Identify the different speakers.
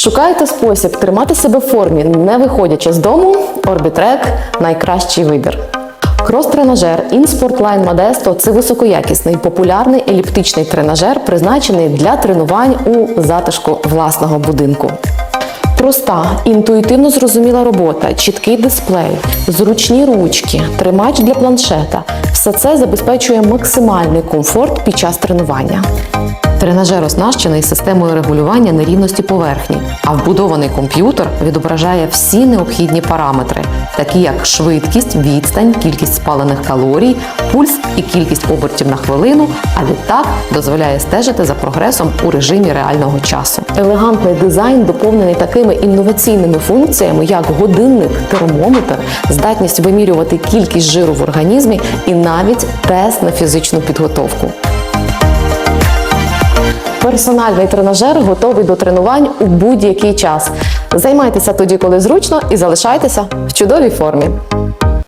Speaker 1: Шукаєте спосіб тримати себе в формі, не виходячи з дому? Orbitrek – найкращий вибір. Крос-тренажер InSportline Modesto – це високоякісний популярний еліптичний тренажер, призначений для тренувань у затишку власного будинку. Проста, інтуїтивно зрозуміла робота, чіткий дисплей, зручні ручки, тримач для планшета все це забезпечує максимальний комфорт під час тренування. Тренажер оснащений системою регулювання нерівності поверхні, а вбудований комп'ютер відображає всі необхідні параметри, такі як швидкість, відстань, кількість спалених калорій, пульс і кількість обертів на хвилину, а відтак дозволяє стежити за прогресом у режимі реального часу. Елегантний дизайн доповнений такими інноваційними функціями, як годинник, термометр, здатність вимірювати кількість жиру в організмі і навіть тест на фізичну підготовку. Персональний тренажер готовий до тренувань у будь-який час. Займайтеся тоді, коли зручно, і залишайтеся в чудовій формі.